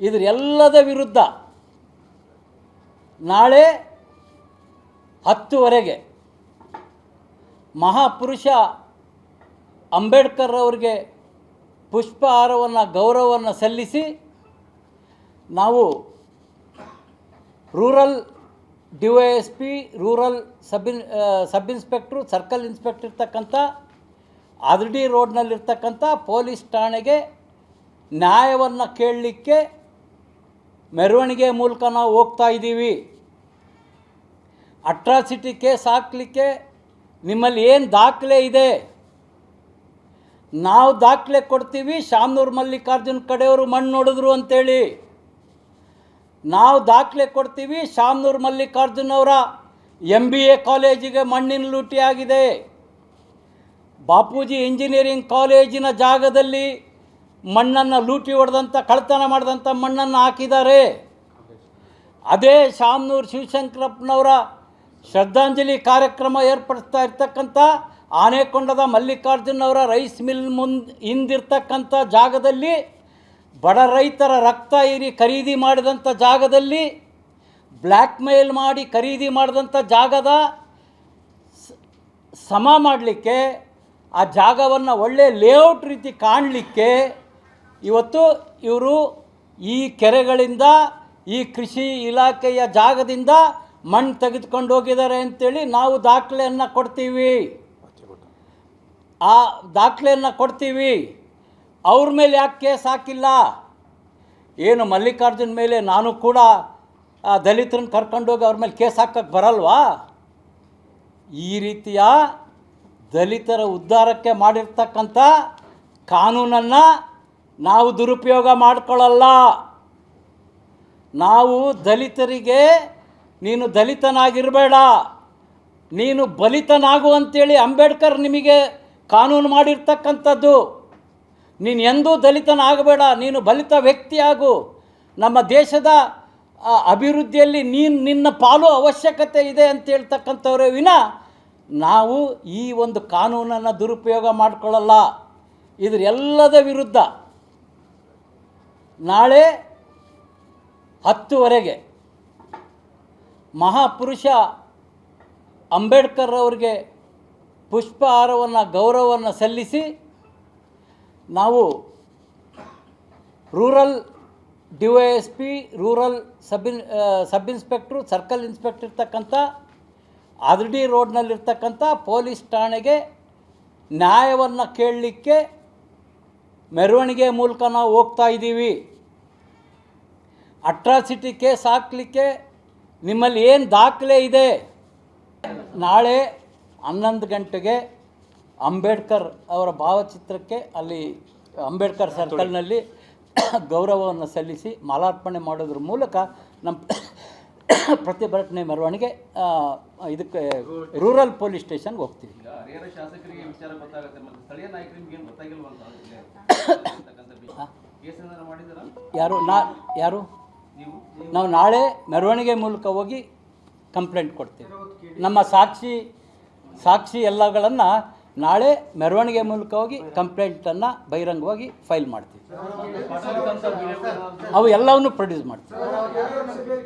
ಇದ್ರ ಎಲ್ಲದ ವಿರುದ್ಧ ನಾಳೆ ಹತ್ತುವರೆಗೆ ಮಹಾಪುರುಷ ಅಂಬೇಡ್ಕರ್ ಅವರಿಗೆ ಪುಷ್ಪಹಾರವನ್ನು, ಗೌರವವನ್ನು ಸಲ್ಲಿಸಿ ನಾವು rural D Y S P rural sub in sub inspector, circle inspector ಇರ್ತಕ್ಕಂಥ ಆದಿರ್ಡಿ ರೋಡ್ನಲ್ಲಿರ್ತಕ್ಕಂಥ ಪೊಲೀಸ್ ಠಾಣೆಗೆ ನ್ಯಾಯವನ್ನು ಕೇಳಲಿಕ್ಕೆ ಮೆರವಣಿಗೆ ಮೂಲಕ ನಾವು ಹೋಗ್ತಾ ಇದ್ದೀವಿ. ಅಟ್ರಾಸಿಟಿ ಕೇಸ್ ಹಾಕಲಿಕ್ಕೆ ನಿಮ್ಮಲ್ಲಿ ಏನು ದಾಖಲೆ ಇದೆ? ನಾವು ದಾಖಲೆ ಕೊಡ್ತೀವಿ, ಶಾಮನೂರು ಮಲ್ಲಿಕಾರ್ಜುನ್ ಕಡೆಯವರು ಮಣ್ಣು ನೋಡಿದ್ರು ಅಂತೇಳಿ. ನಾವು ದಾಖಲೆ ಕೊಡ್ತೀವಿ, ಶಾಮನೂರು ಮಲ್ಲಿಕಾರ್ಜುನ್ ಅವರ ಎಂ ಬಿ ಎ ಕಾಲೇಜಿಗೆ ಮಣ್ಣಿನ ಲೂಟಿ ಆಗಿದೆ. ಬಾಪೂಜಿ ಇಂಜಿನಿಯರಿಂಗ್ ಕಾಲೇಜಿನ ಜಾಗದಲ್ಲಿ ಮಣ್ಣನ್ನು ಲೂಟಿ ಹೊಡೆದಂಥ ಕಳ್ತನ ಮಾಡಿದಂಥ ಮಣ್ಣನ್ನು ಹಾಕಿದ್ದಾರೆ. ಅದೇ ಶಾಮನೂರು ಶಿವಶಂಕರಪ್ಪನವರ ಶ್ರದ್ಧಾಂಜಲಿ ಕಾರ್ಯಕ್ರಮ ಏರ್ಪಡಿಸ್ತಾ ಇರ್ತಕ್ಕಂಥ ಆನೆಕೊಂಡದ ಮಲ್ಲಿಕಾರ್ಜುನವರ ರೈಸ್ ಮಿಲ್ ಮುಂದೆ, ಹಿಂದಿರ್ತಕ್ಕಂಥ ಜಾಗದಲ್ಲಿ ಬಡ ರೈತರ ರಕ್ತ ಇರಿ ಖರೀದಿ ಮಾಡಿದಂಥ ಜಾಗದಲ್ಲಿ ಬ್ಲ್ಯಾಕ್ ಮೇಲ್ ಮಾಡಿ ಖರೀದಿ ಮಾಡಿದಂಥ ಜಾಗದ ಸಮ ಮಾಡಲಿಕ್ಕೆ, ಆ ಜಾಗವನ್ನು ಒಳ್ಳೆ ಲೇಔಟ್ ರೀತಿ ಕಾಣಲಿಕ್ಕೆ ಇವತ್ತು ಇವರು ಈ ಕೆರೆಗಳಿಂದ, ಈ ಕೃಷಿ ಇಲಾಖೆಯ ಜಾಗದಿಂದ ಮಣ್ಣು ತೆಗೆದುಕೊಂಡು ಹೋಗಿದ್ದಾರೆ ಅಂತೇಳಿ ನಾವು ದಾಖಲೆಯನ್ನು ಕೊಡ್ತೀವಿ. ಆ ದಾಖಲೆಯನ್ನು ಕೊಡ್ತೀವಿ. ಅವ್ರ ಮೇಲೆ ಯಾಕೆ ಕೇಸ್ ಹಾಕಿಲ್ಲ? ಏನು ಮಲ್ಲಿಕಾರ್ಜುನ್ ಮೇಲೆ ನಾನು ಕೂಡ, ಆ ದಲಿತರನ್ನ ಕರ್ಕೊಂಡೋಗಿ ಅವ್ರ ಮೇಲೆ ಕೇಸ್ ಹಾಕಕ್ಕೆ ಬರಲ್ವಾ? ಈ ರೀತಿಯ ದಲಿತರ ಉದ್ಧಾರಕ್ಕೆ ಮಾಡಿರ್ತಕ್ಕಂಥ ಕಾನೂನನ್ನು ನಾವು ದುರುಪಯೋಗ ಮಾಡಿಕೊಳ್ಳಲ್ಲ. ನಾವು ದಲಿತರಿಗೆ, ನೀನು ದಲಿತನಾಗಿರಬೇಡ. ನೀನು ಬಲಿತನಾಗು ಅಂತೇಳಿ ಅಂಬೇಡ್ಕರ್ ನಿಮಗೆ ಕಾನೂನು ಮಾಡಿರ್ತಕ್ಕಂಥದ್ದು. ನೀನು ಎಂದೂ ದಲಿತನಾಗಬೇಡ, ನೀನು ಬಲಿತ ವ್ಯಕ್ತಿಯಾಗು. ನಮ್ಮ ದೇಶದ ಅಭಿವೃದ್ಧಿಯಲ್ಲಿ ನೀನು, ನಿನ್ನ ಪಾಲು ಅವಶ್ಯಕತೆ ಇದೆ ಅಂತ ಹೇಳ್ತಕ್ಕಂಥವ್ರೆ ವಿನ ನಾವು ಈ ಒಂದು ಕಾನೂನನ್ನು ದುರುಪಯೋಗ ಮಾಡಿಕೊಳ್ಳಲ್ಲ. ಇದರೆಲ್ಲದ ವಿರುದ್ಧ. ನಾಳೆ ಹತ್ತುವರೆಗೆ ಮಹಾಪುರುಷ ಅಂಬೇಡ್ಕರ್ ಅವರಿಗೆ ಪುಷ್ಪಹಾರವನ್ನು, ಗೌರವವನ್ನು ಸಲ್ಲಿಸಿ ನಾವು rural D Y S P, rural sub in sub inspector, circle inspector ಇರ್ತಕ್ಕಂಥ ಅದರಡಿ ರೋಡ್ನಲ್ಲಿರ್ತಕ್ಕಂಥ ಪೊಲೀಸ್ ಠಾಣೆಗೆ ನ್ಯಾಯವನ್ನು ಕೇಳಲಿಕ್ಕೆ ಮೆರವಣಿಗೆ ಮೂಲಕ ನಾವು ಹೋಗ್ತಾ ಇದ್ದೀವಿ. ಅಟ್ರಾಸಿಟಿ ಕೇಸ್ ಹಾಕಲಿಕ್ಕೆ ನಿಮ್ಮಲ್ಲಿ ಏನು ದಾಖಲೆ ಇದೆ? ನಾಳೆ ಹನ್ನೊಂದು ಗಂಟೆಗೆ ಅಂಬೇಡ್ಕರ್ ಅವರ ಭಾವಚಿತ್ರಕ್ಕೆ ಅಲ್ಲಿ ಅಂಬೇಡ್ಕರ್ ಸರ್ಕಲ್ನಲ್ಲಿ ಗೌರವವನ್ನು ಸಲ್ಲಿಸಿ ಮಾಲಾರ್ಪಣೆ ಮಾಡೋದ್ರ ಮೂಲಕ ನಮ್ಮ ಪ್ರತಿಭಟನೆ ಮೆರವಣಿಗೆ ಇದಕ್ಕೆ ರೂರಲ್ ಪೊಲೀಸ್ ಸ್ಟೇಷನ್ಗೆ ಹೋಗ್ತೀವಿ. ಯಾರು? ನಾ ಯಾರು? ನೀವು? ನಾವು ನಾಳೆ ಮೆರವಣಿಗೆ ಮೂಲಕ ಹೋಗಿ ಕಂಪ್ಲೇಂಟ್ ಕೊಡ್ತೀವಿ. ನಮ್ಮ ಸಾಕ್ಷಿ ಸಾಕ್ಷಿ ಎಲ್ಲಗಳನ್ನು ನಾಳೆ ಮೆರವಣಿಗೆ ಮೂಲಕ ಹೋಗಿ ಕಂಪ್ಲೇಂಟನ್ನು ಬಹಿರಂಗವಾಗಿ ಫೈಲ್ ಮಾಡ್ತೀವಿ. ಅವು ಎಲ್ಲವನ್ನು ಪ್ರೊಡ್ಯೂಸ್ ಮಾಡ್ತೀವಿ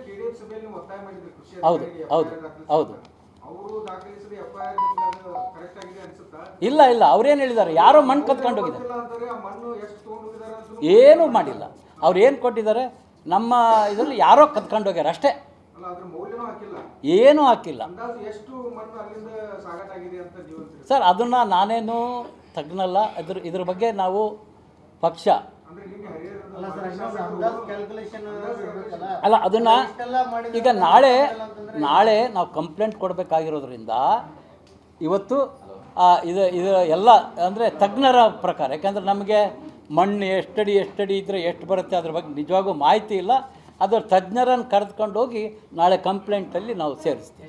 ಕೆಡಿಎಫ್ ಸಭೆಯಲ್ಲಿ ಒತ್ತಾಯ ಮಾಡಿದ್ರು ಕೃಷಿ ಹೌದು ಹೌದು ಹೌದು. ಇಲ್ಲ ಇಲ್ಲ ಅವ್ರೇನು ಹೇಳಿದ್ದಾರೆ? ಯಾರೋ ಮಣ್ಣು ಕತ್ಕೊಂಡು ಹೋಗಿದ್ದಾರೆ. ಏನು ಮಾಡಿಲ್ಲ. ಅವ್ರು ಏನು ಕೊಟ್ಟಿದ್ದಾರೆ? ನಮ್ಮ ಇದರಲ್ಲಿ ಯಾರೋ ಕತ್ಕೊಂಡು ಹೋಗ್ಯಾರ ಅಷ್ಟೇ. ಏನೂ ಹಾಕಿಲ್ಲ. ಸರ್ ಅದನ್ನು ನಾನೇನು ತಗ್ನಲ್ಲ. ಅದ್ರ ಇದ್ರ ಬಗ್ಗೆ ನಾವು ಪಕ್ಷ ಅಲ್ಲ ಅದನ್ನ ಈಗ ನಾಳೆ ನಾಳೆ ನಾವು ಕಂಪ್ಲೇಂಟ್ ಕೊಡಬೇಕಾಗಿರೋದ್ರಿಂದ ಇವತ್ತು ಆ, ಇದು ಇದು ಎಲ್ಲ ಅಂದರೆ ತಜ್ಞರ ಪ್ರಕಾರ ಯಾಕಂದರೆ ನಮಗೆ ಮಣ್ಣು ಎಷ್ಟಡಿ ಎಷ್ಟಡಿ ಇದ್ದರೆ ಎಷ್ಟು ಬರುತ್ತೆ ಅದ್ರ ಬಗ್ಗೆ ನಿಜವಾಗೂ ಮಾಹಿತಿ ಇಲ್ಲ. ಅದರ ತಜ್ಞರನ್ನು ಕರೆದುಕೊಂಡು ಹೋಗಿ ನಾಳೆ ಕಂಪ್ಲೇಂಟಲ್ಲಿ ನಾವು ಸೇರಿಸ್ತೀವಿ.